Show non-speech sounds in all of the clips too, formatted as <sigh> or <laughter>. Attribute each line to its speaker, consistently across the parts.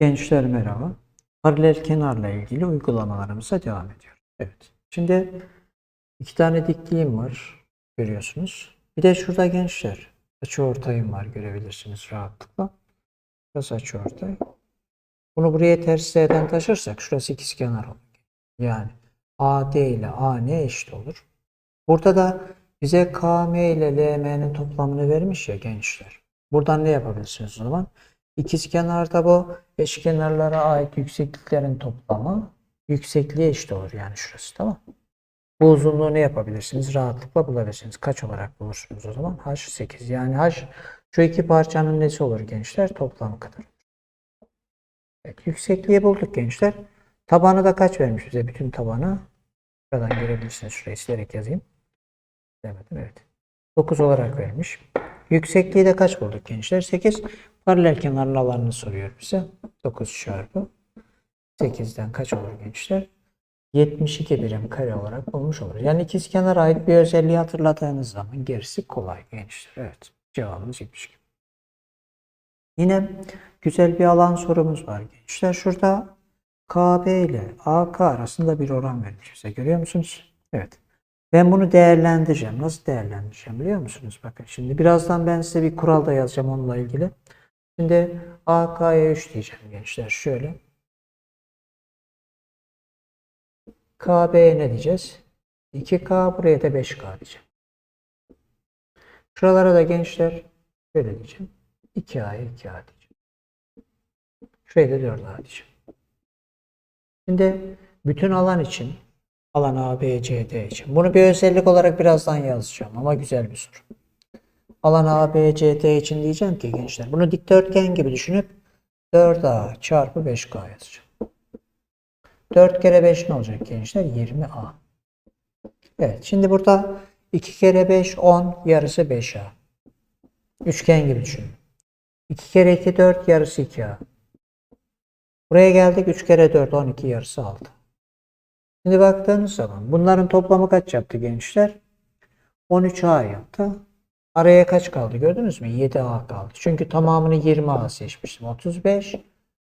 Speaker 1: Gençler merhaba. Paralel kenarla ilgili uygulamalarımıza devam ediyoruz. Evet. Şimdi iki tane dikliğim var. Görüyorsunuz. Bir de şurada gençler açıortayım var. Görebilirsiniz rahatlıkla. Burası açıortay. Bunu buraya ters D'den taşırsak şurası ikizkenar olur. Yani AD ile AN eşit olur. Burada da bize KM ile LM'nin toplamını vermiş ya gençler. Buradan ne yapabilirsiniz o zaman? İkizkenarda bu eşkenarlara ait yüksekliklerin toplamı yüksekliğe eşit olur yani şurası tamam Bu uzunluğu ne yapabilirsiniz? Rahatlıkla bulabilirsiniz. Kaç olarak bulursunuz o zaman? H8 yani H şu iki parçanın nesi olur gençler? Toplamı kadar. Evet, yüksekliği bulduk gençler. Tabanı da kaç vermiş bize? Bütün tabanı. Şuradan görebilirsiniz. Şurayı silerek yazayım. Demedim evet. 9 olarak vermiş. Yüksekliği de kaç bulduk gençler? 8. Paralel kenarlı alanını soruyor bize. 9 çarpı 8'den kaç olur gençler? 72 birim kare olarak bulmuş olur. Yani ikizkenara ait bir özelliği hatırladığınız zaman gerisi kolay gençler. Evet. Cevabımız 72. Yine güzel bir alan sorumuz var gençler. Şurada KB ile AK arasında bir oran vermiş bize. Görüyor musunuz? Evet. Ben bunu değerlendireceğim. Nasıl değerlendireceğim biliyor musunuz? Bakın şimdi birazdan ben size bir kural da yazacağım onunla ilgili. Şimdi AK'ya 3 diyeceğim gençler. Şöyle. KB'ye ne diyeceğiz? 2K buraya da 5K diyeceğim. Şuralara da gençler şöyle diyeceğim. 2A'ya 2A diyeceğim. Şuraya da 4A diyeceğim. Şimdi bütün alan için alan A, B, C, D için. Bunu bir özellik olarak birazdan yazacağım ama güzel bir soru. Alan A, B, C, D için diyeceğim ki gençler bunu dikdörtgen gibi düşünüp 4A çarpı 5K yazacağım. 4 kere 5 ne olacak gençler? 20A. Evet şimdi burada 2 kere 5 10 yarısı 5A. Üçgen gibi düşünün. 2 kere 2 4 yarısı 2A. Buraya geldik 3 kere 4 12 yarısı 6. Şimdi baktığınız zaman bunların toplamı kaç yaptı gençler? 13A yaptı. Araya kaç kaldı gördünüz mü? 7A kaldı. Çünkü tamamını 20A seçmiştim. 35.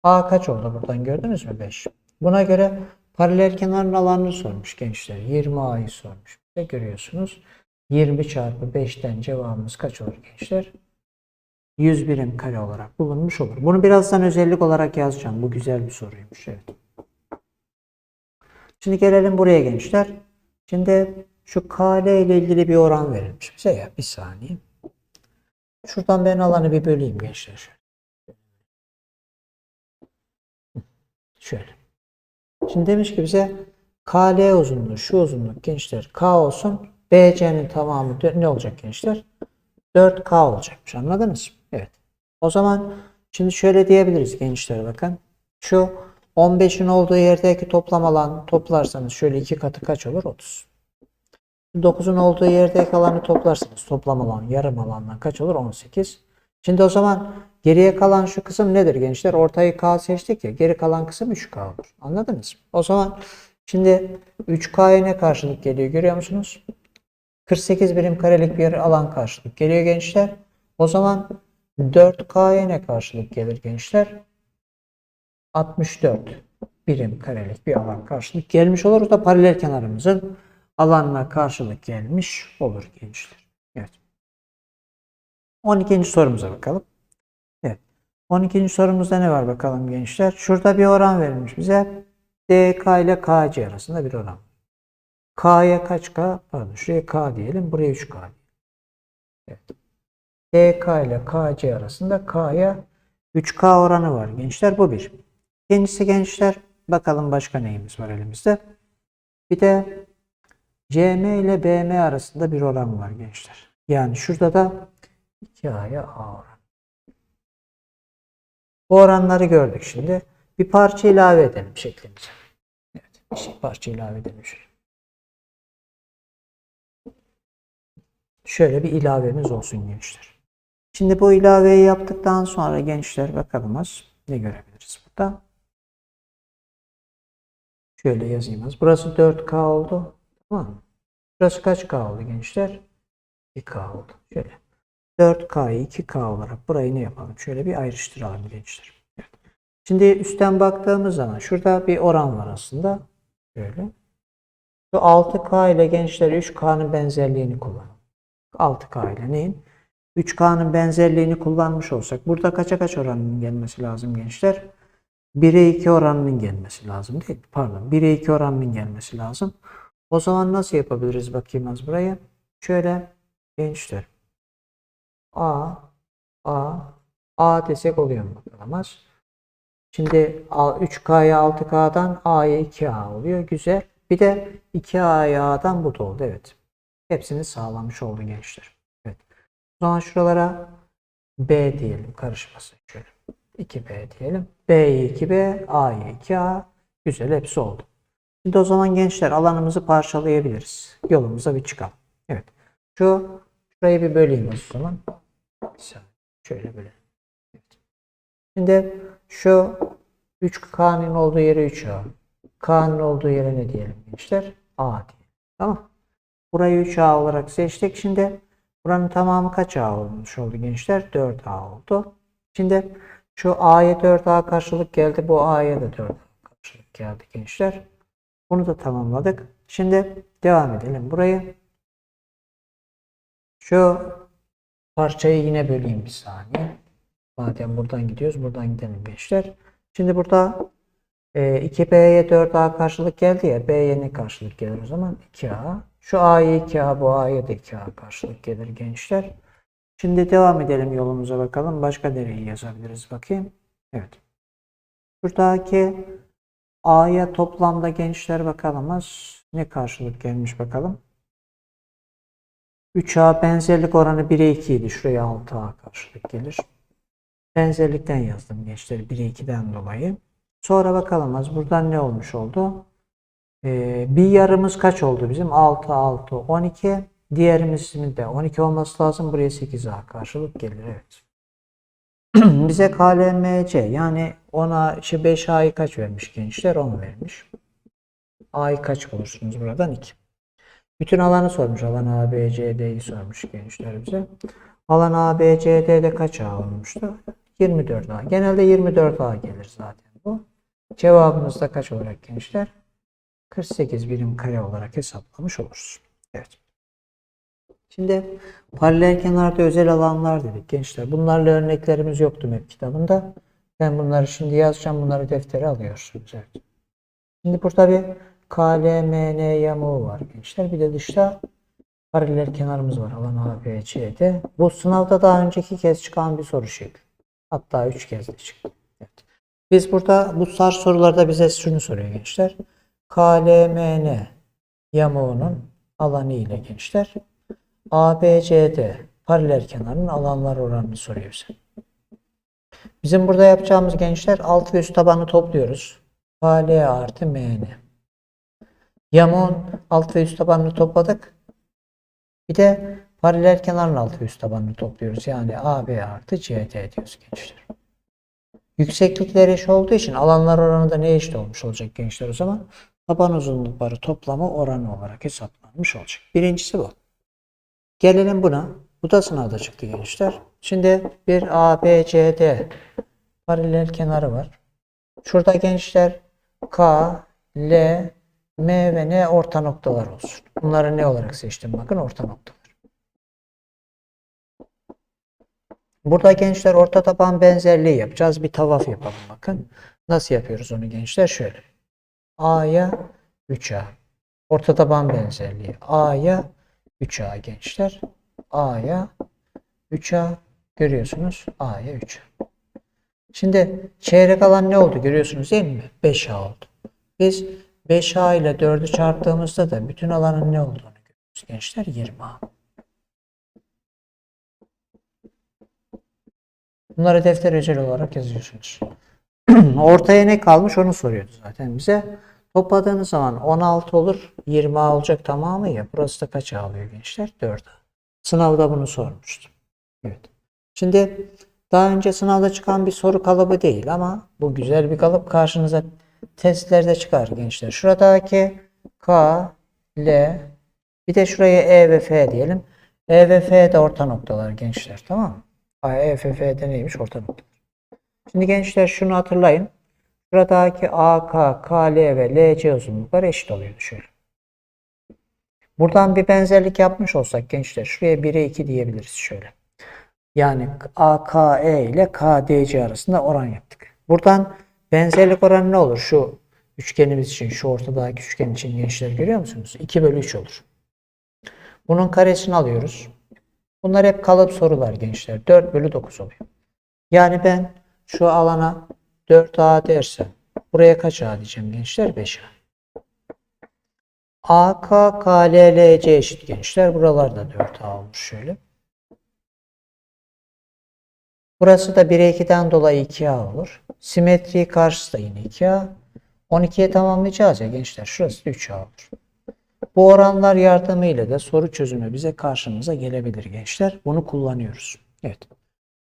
Speaker 1: A kaç oldu buradan gördünüz mü? 5. Buna göre paralel kenarın alanını sormuş gençler. 20A'yı sormuş. Ne görüyorsunuz? 20 çarpı 5'ten cevabımız kaç olur gençler? 100 birim kare olarak bulunmuş olur. Bunu birazdan özellik olarak yazacağım. Bu güzel bir soruymuş. Evet. Şimdi gelelim buraya gençler. Şimdi şu KL ile ilgili bir oran verilmiş bize ya. Bir saniye. Şuradan ben alanı bir böleyim gençler. Şöyle. Şöyle. Şimdi demiş ki bize KL uzunluğu, şu uzunluk gençler K olsun. BC'nin tamamı ne olacak gençler? 4K olacakmış. Anladınız mı? Evet. O zaman şimdi şöyle diyebiliriz gençler bakın. Şu 15'in olduğu yerdeki toplam alan toplarsanız şöyle iki katı kaç olur? 30. 9'un olduğu yerdeki alanı toplarsanız toplam alan yarım alandan kaç olur? 18. Şimdi o zaman geriye kalan şu kısım nedir gençler? Ortayı K seçtik ya. Geri kalan kısım 3K olur. Anladınız mı? O zaman şimdi 3K'ya ne karşılık geliyor görüyor musunuz? 48 birim karelik bir alan karşılık geliyor gençler. O zaman 4K'ya ne karşılık gelir gençler? 64 birim karelik bir alan karşılık gelmiş olur. O da paralel kenarımızın alanına karşılık gelmiş olur gençler. Evet. 12. sorumuza bakalım. Evet. 12. sorumuzda ne var bakalım gençler? Şurada bir oran verilmiş bize. DK ile KC arasında bir oran. K'ya kaç K? Pardon şuraya K diyelim. Buraya 3K diyelim. Evet. DK ile KC arasında K'ya 3K oranı var gençler. Bu bir. İkincisi gençler bakalım başka neyimiz var elimizde. Bir de CM ile BM arasında bir oran var gençler. Yani şurada da 2A'ya A oran. Bu oranları gördük şimdi. Bir parça ilave edelim şeklimize. Evet, bir şey parça ilave edelim şöyle. Şöyle bir ilavemiz olsun gençler. Şimdi bu ilaveyi yaptıktan sonra gençler bakalım az ne görebiliriz burada. Şöyle yazayım az. Burası 4K oldu. Tamam? Burası kaç K oldu gençler? 2K oldu. Şöyle. 4K'yı 2K olarak burayı ne yapalım? Şöyle bir ayrıştıralım gençler. Evet. Şimdi üstten baktığımız zaman şurada bir oran var aslında. Şöyle. Şu 6K ile gençler 3K'nın benzerliğini kullan. 6K ile neyin? 3K'nın benzerliğini kullanmış olsak burada kaça kaç oranının gelmesi lazım gençler? 1'e 2 oranının gelmesi lazım değil mi? Pardon 1'e 2 oranının gelmesi lazım. O zaman nasıl yapabiliriz bakayım az buraya. Şöyle gençler. A, A, A desek oluyor mu bakalım az. Şimdi A- 3K'ya 6K'dan A'ya 2A oluyor. Güzel. Bir de 2A'ya A'dan bu da oldu. Evet. Hepsini sağlamış oldu gençler. Evet. O zaman şuralara B diyelim karışmasın şöyle. 2B diyelim. B'ye 2B, A'ya 2A. Güzel hepsi oldu. Şimdi o zaman gençler alanımızı parçalayabiliriz. Yolumuza bir çıkalım. Evet. Şu şurayı bir böleyim o zaman. Şöyle böyle. Evet. Şimdi şu 3K'nın olduğu yere 3A. K'nın olduğu yere ne diyelim gençler? A diyelim. Tamam. Burayı 3A olarak seçtik. Şimdi buranın tamamı kaç A olmuş oldu gençler? 4A oldu. Şimdi şu A'ya 4A karşılık geldi. Bu A'ya da 4A karşılık geldi gençler. Bunu da tamamladık. Şimdi devam edelim burayı. Şu parçayı yine böleyim bir saniye. Madem buradan gidiyoruz, buradan gidelim gençler. Şimdi burada e, 2B'ye 4A karşılık geldi ya. B'ye ne karşılık gelir o zaman? 2A. Şu A'ya 2A, bu A'ya da 2A karşılık gelir gençler. Şimdi devam edelim yolumuza bakalım. Başka nereyi yazabiliriz bakayım. Evet. Buradaki A'ya toplamda gençler bakalım az. Ne karşılık gelmiş bakalım. 3A benzerlik oranı 1'e 2 idi. Şuraya 6A karşılık gelir. Benzerlikten yazdım gençler. 1'e 2'den dolayı. Sonra bakalım az. Buradan ne olmuş oldu? Ee, bir yarımız kaç oldu bizim? 6, 6, 12. Diğerimizin de 12 olması lazım. Buraya 8A karşılık gelir. Evet. <clears throat> Bize KLMC yani ona işte 5A'yı kaç vermiş gençler? 10 vermiş. A'yı kaç bulursunuz buradan? 2. Bütün alanı sormuş. Alan ABCD'yi sormuş gençler bize. Alan ABCD'de kaç A olmuştu? 24A. Genelde 24A gelir zaten bu. Cevabımız da kaç olarak gençler? 48 birim kare olarak hesaplamış oluruz. Evet. Şimdi paralel kenarda özel alanlar dedik gençler. Bunlarla örneklerimiz yoktu MEP kitabında. Ben bunları şimdi yazacağım. Bunları deftere alıyorsunuz. Evet. Şimdi burada bir KLMN yamuğu var gençler. Bir de dışta paralel kenarımız var. Alan ABC'de. Bu sınavda daha önceki kez çıkan bir soru şekli. Hatta üç kez de çıktı. Evet. Biz burada bu tarz sorularda bize şunu soruyor gençler. KLMN yamuğunun alanı ile gençler ABCD paralel kenarın alanlar oranını soruyor bize. Bizim burada yapacağımız gençler alt ve üst tabanı topluyoruz. KL artı MN. Yamuğun alt ve üst tabanını topladık. Bir de paralel kenarın alt ve üst tabanını topluyoruz. Yani AB artı CD diyoruz gençler. Yükseklikler eşit olduğu için alanlar oranı da ne eşit olmuş olacak gençler o zaman? Taban uzunlukları toplamı oranı olarak hesaplanmış olacak. Birincisi bu. Gelelim buna. Bu da sınavda çıktı gençler. Şimdi bir ABCD paralel kenarı var. Şurada gençler K, L, M ve N orta noktalar olsun. Bunları ne olarak seçtim? Bakın orta noktalar. Burada gençler orta taban benzerliği yapacağız. Bir tavaf yapalım bakın. Nasıl yapıyoruz onu gençler? Şöyle. A'ya 3A. Orta taban benzerliği. A'ya 3A gençler. A'ya 3A görüyorsunuz. A'ya 3A. Şimdi çeyrek alan ne oldu görüyorsunuz değil mi? 5A oldu. Biz 5A ile 4'ü çarptığımızda da bütün alanın ne olduğunu görüyoruz gençler. 20A. Bunları defter özel olarak yazıyorsunuz. <clears throat> Ortaya ne kalmış onu soruyordu zaten bize. Topladığınız zaman 16 olur. 20 A olacak tamamı ya. Burası da kaç alıyor gençler? 4 A. Sınavda bunu sormuştum. Evet. Şimdi daha önce sınavda çıkan bir soru kalıbı değil ama bu güzel bir kalıp karşınıza testlerde çıkar gençler. Şuradaki K, L bir de şuraya E ve F diyelim. E ve F de orta noktalar gençler tamam mı? A, E, F, F de neymiş? Orta noktalar. Şimdi gençler şunu hatırlayın. Şuradaki AK, KL ve LC uzunlukları eşit oluyordu şöyle. Buradan bir benzerlik yapmış olsak gençler şuraya 1'e 2 diyebiliriz şöyle. Yani AKE ile KDC arasında oran yaptık. Buradan benzerlik oranı ne olur? Şu üçgenimiz için, şu ortadaki üçgen için gençler görüyor musunuz? 2 bölü 3 olur. Bunun karesini alıyoruz. Bunlar hep kalıp sorular gençler. 4 bölü 9 oluyor. Yani ben şu alana 4A dersem buraya kaç A diyeceğim gençler? 5A. AK, KLLC eşit gençler. Buralarda 4A olmuş şöyle. Burası da 1'e 2'den dolayı 2A olur. Simetri karşısı da yine 2A. 12'ye tamamlayacağız ya gençler. Şurası da 3A olur. Bu oranlar yardımıyla da soru çözümü bize karşımıza gelebilir gençler. Bunu kullanıyoruz. Evet.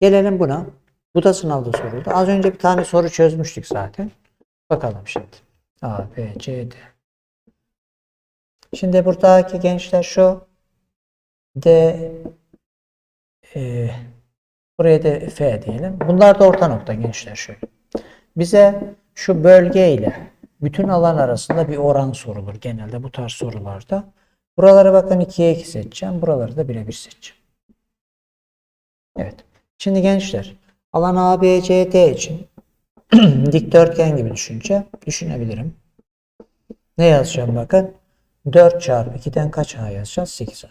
Speaker 1: Gelelim buna. Bu da sınavda soruldu. Az önce bir tane soru çözmüştük zaten. Bakalım şimdi. A, B, C, D. Şimdi buradaki gençler şu. D, e, buraya da F diyelim. Bunlar da orta nokta gençler şöyle. Bize şu bölge ile bütün alan arasında bir oran sorulur genelde bu tarz sorularda. Buralara bakın 2'ye 2 seçeceğim. Buraları da 1'e 1 seçeceğim. Evet. Şimdi gençler alan ABCD için <clears throat> dikdörtgen gibi düşünce düşünebilirim. Ne yazacağım bakın. 4 çarpı 2'den kaç A yazacağız? 8 A.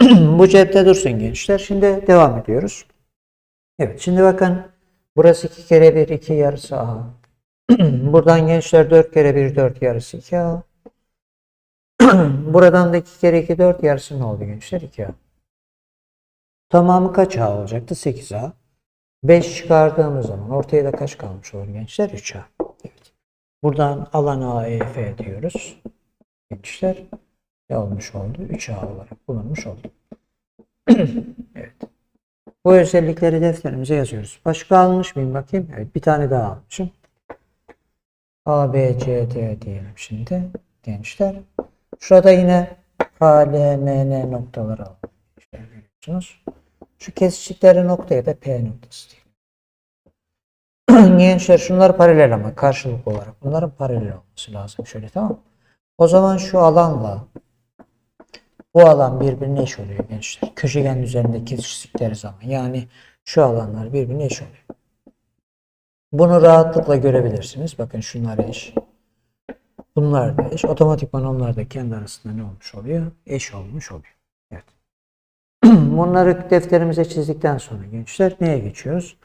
Speaker 1: <clears throat> Bu cepte dursun gençler. Şimdi devam ediyoruz. Evet şimdi bakın burası 2 kere 1 2 yarısı A. <clears throat> Buradan gençler 4 kere 1 4 yarısı 2A. Buradan da 2 kere 2 4 yarısı ne oldu gençler? 2A. Tamamı kaç A olacaktı? 8A. 5 çıkardığımız zaman ortaya da kaç kalmış olur gençler? 3A. Evet. Buradan alan AEF diyoruz. Gençler ne olmuş oldu? 3A olarak bulunmuş oldu. <clears throat> evet. Bu özellikleri defterimize yazıyoruz. Başka almış mıyım bakayım? Evet bir tane daha almışım. A, B, C, D diyelim şimdi gençler. Şurada yine K, L, M, N noktaları. İşte görüyorsunuz. Şu kesişikleri noktaya da P noktası diyelim. <clears throat> Gençler şunlar paralel ama karşılıklı olarak. Bunların paralel olması lazım. Şöyle tamam? O zaman şu alanla bu alan birbirine eş oluyor gençler. Köşegen üzerinde kesiştikleri zaman. Yani şu alanlar birbirine eş oluyor. Bunu rahatlıkla görebilirsiniz. Bakın şunlar eş. Bunlar da eş. Otomatikman onlar da kendi arasında ne olmuş oluyor? Eş olmuş oluyor. Evet. <clears throat> Bunları defterimize çizdikten sonra gençler neye geçiyoruz?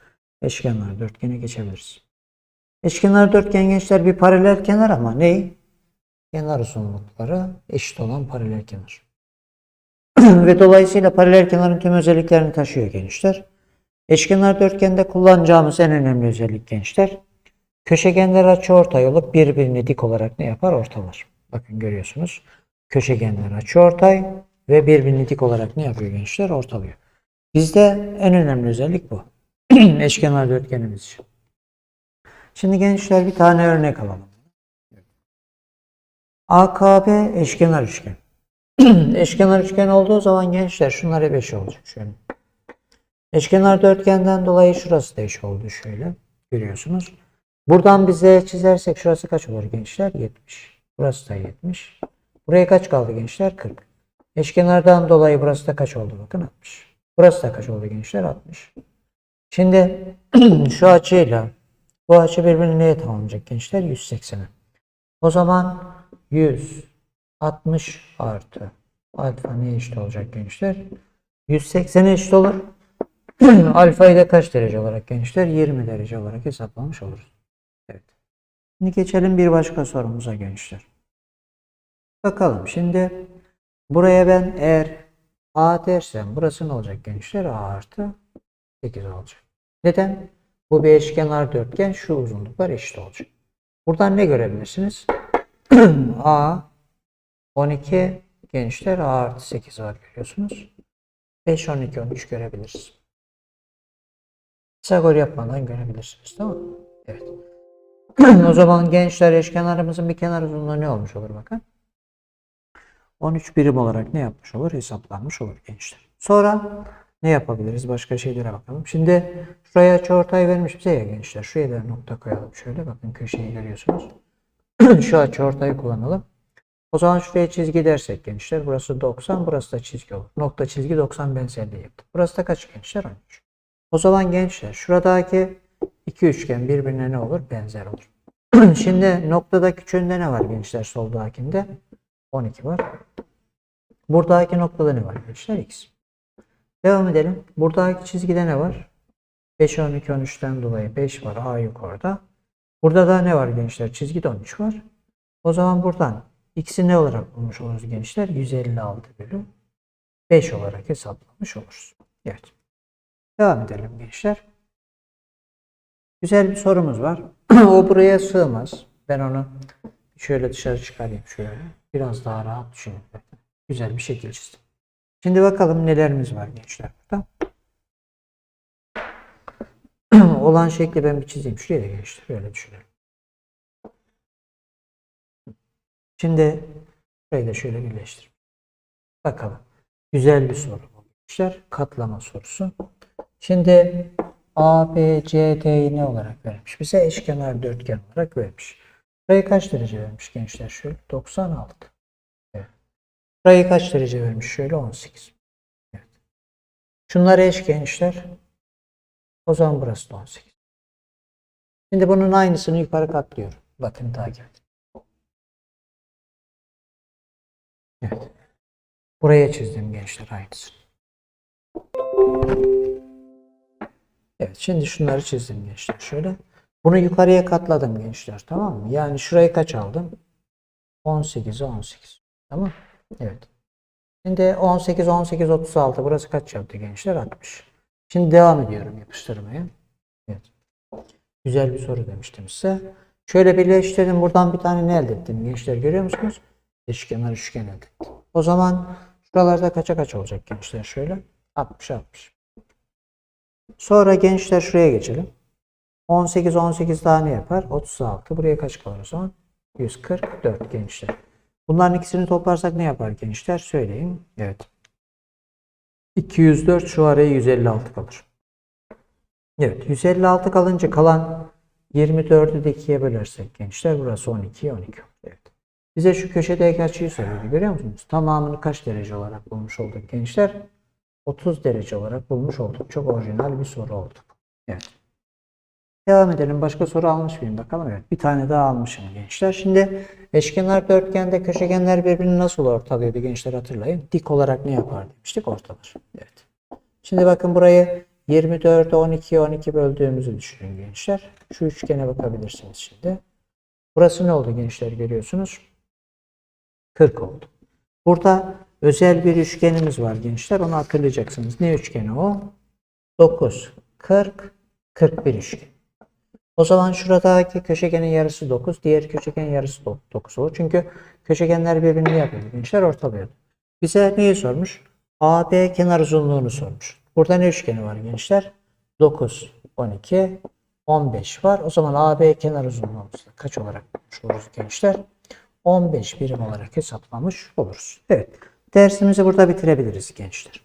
Speaker 1: Eşkenar dörtgene geçebiliriz. Eşkenar dörtgen gençler bir paralel kenar ama ne? Kenar uzunlukları eşit olan paralel kenar. <clears throat> Ve dolayısıyla paralel kenarın tüm özelliklerini taşıyor gençler. Eşkenar dörtgende kullanacağımız en önemli özellik gençler. Köşegenler açıortay olup birbirini dik olarak ne yapar? Ortalar. Bakın görüyorsunuz. Köşegenler açıortay ve birbirini dik olarak ne yapıyor gençler? Ortalıyor. Bizde en önemli özellik bu. <clears throat> Eşkenar dörtgenimiz için. Şimdi gençler bir tane örnek alalım. AKB eşkenar üçgen. <clears throat> eşkenar üçgen olduğu zaman gençler şunlar hep eş olacak şöyle. Eşkenar dörtgenden dolayı şurası da eş oldu şöyle. Görüyorsunuz. Buradan bize çizersek şurası kaç olur gençler? 70. Burası da 70. Buraya kaç kaldı gençler? 40. Eşkenardan dolayı burası da kaç oldu? Bakın 60. Burası da kaç oldu gençler? 60. Şimdi <clears throat> şu açıyla bu açı birbirini neye tamamlayacak gençler? 180'e. O zaman 160 artı alfa neye eşit olacak gençler? 180'e eşit olur. <clears throat> Alfayı da kaç derece olarak gençler? 20 derece olarak hesaplamış oluruz. Evet. Şimdi geçelim bir başka sorumuza gençler. Bakalım şimdi buraya ben eğer A dersem burası ne olacak gençler? A artı 8 olacak. Neden? Bu bir eşkenar dörtgen şu uzunluklar eşit olacak. Buradan ne görebilirsiniz? <clears throat> A 12 gençler A artı 8 var görüyorsunuz. 5, 12, 13 görebiliriz. Pisagor yapmadan görebilirsiniz. Tamam mı? Evet. <clears throat> o zaman gençler eşkenarımızın bir kenar uzunluğu ne olmuş olur bakın. 13 birim olarak ne yapmış olur? Hesaplanmış olur gençler. Sonra ne yapabiliriz? Başka şeylere bakalım. Şimdi şuraya açıortay vermiş bize ya gençler. Şuraya da nokta koyalım. Şöyle bakın köşeyi görüyorsunuz. <clears throat> Şu açıortayı kullanalım. O zaman şuraya çizgi dersek gençler. Burası 90, burası da çizgi olur. Nokta çizgi 90 benzerliği yaptı. Burası da kaç gençler? 13. O zaman gençler şuradaki iki üçgen birbirine ne olur? Benzer olur. <clears throat> Şimdi noktada küçüğünde ne var gençler soldakinde? 12 var. Buradaki noktada ne var gençler? X. Devam edelim. Buradaki çizgide ne var? 5, 12, 13'ten dolayı 5 var. A yukarıda. Burada da ne var gençler? Çizgide 13 var. O zaman buradan x'i ne olarak bulmuş oluruz gençler? 156 bölü 5 olarak hesaplamış oluruz. Evet. Devam edelim gençler. Güzel bir sorumuz var. <clears throat> o buraya sığmaz. Ben onu şöyle dışarı çıkarayım şöyle. Biraz daha rahat düşünün. Güzel bir şekil çizdim. Şimdi bakalım nelerimiz var gençler burada. <clears throat> Olan şekli ben bir çizeyim. Şuraya da gençler. Öyle düşünelim. Şimdi şurayı da şöyle birleştir. Bakalım. Güzel bir soru gençler. Katlama sorusu. Şimdi A, B, C, D'yi ne olarak vermiş? Bize eşkenar dörtgen olarak vermiş. Burayı kaç derece vermiş gençler? Şöyle 96. Evet. Burayı kaç derece vermiş? Şöyle 18. Evet. Şunlar eş gençler. O zaman burası da 18. Şimdi bunun aynısını yukarı katlıyorum. Bakın takip edin. Evet. Buraya çizdim gençler aynısını. Evet şimdi şunları çizdim gençler şöyle. Bunu yukarıya katladım gençler tamam mı? Yani şurayı kaç aldım? 18 18. Tamam. Evet. Şimdi 18 18 36 burası kaç yaptı gençler? 60. Şimdi devam ediyorum yapıştırmaya. Evet. Güzel bir soru demiştim size. Şöyle birleştirdim. Buradan bir tane ne elde ettim gençler görüyor musunuz? Eşkenar üçgen elde ettim. O zaman şuralarda kaça kaç olacak gençler şöyle? 60 60. Sonra gençler şuraya geçelim. 18 18 daha ne yapar? 36. Buraya kaç kalır o zaman? 144 gençler. Bunların ikisini toplarsak ne yapar gençler? Söyleyeyim. Evet. 204 şu araya 156 kalır. Evet 156 kalınca kalan 24'ü de 2'ye bölersek gençler burası 12 12 olur. Evet. Bize şu köşedeki açıyı söyledi görüyor musunuz? Tamamını kaç derece olarak bulmuş olduk gençler? 30 derece olarak bulmuş olduk. Çok orijinal bir soru oldu. Evet. Devam edelim. Başka soru almış mıyım? Bakalım. Evet. Bir tane daha almışım gençler. Şimdi eşkenar dörtgende köşegenler birbirini nasıl ortalıyordu gençler hatırlayın. Dik olarak ne yapar demiştik? Ortalar. Evet. Şimdi bakın burayı 24'e 12'ye 12 böldüğümüzü düşünün gençler. Şu üçgene bakabilirsiniz şimdi. Burası ne oldu gençler görüyorsunuz? 40 oldu. Burada özel bir üçgenimiz var gençler. Onu hatırlayacaksınız. Ne üçgeni o? 9, 40, 41 üçgen. O zaman şuradaki köşegenin yarısı 9, diğer köşegenin yarısı 9 olur. Çünkü köşegenler birbirini yapıyor. Gençler ortalıyor. Bize neyi sormuş? AB kenar uzunluğunu sormuş. Burada ne üçgeni var gençler? 9, 12, 15 var. O zaman AB kenar uzunluğumuz kaç olarak bulmuş gençler? 15 birim olarak hesaplamış oluruz. Evet. Dersimizi burada bitirebiliriz gençler.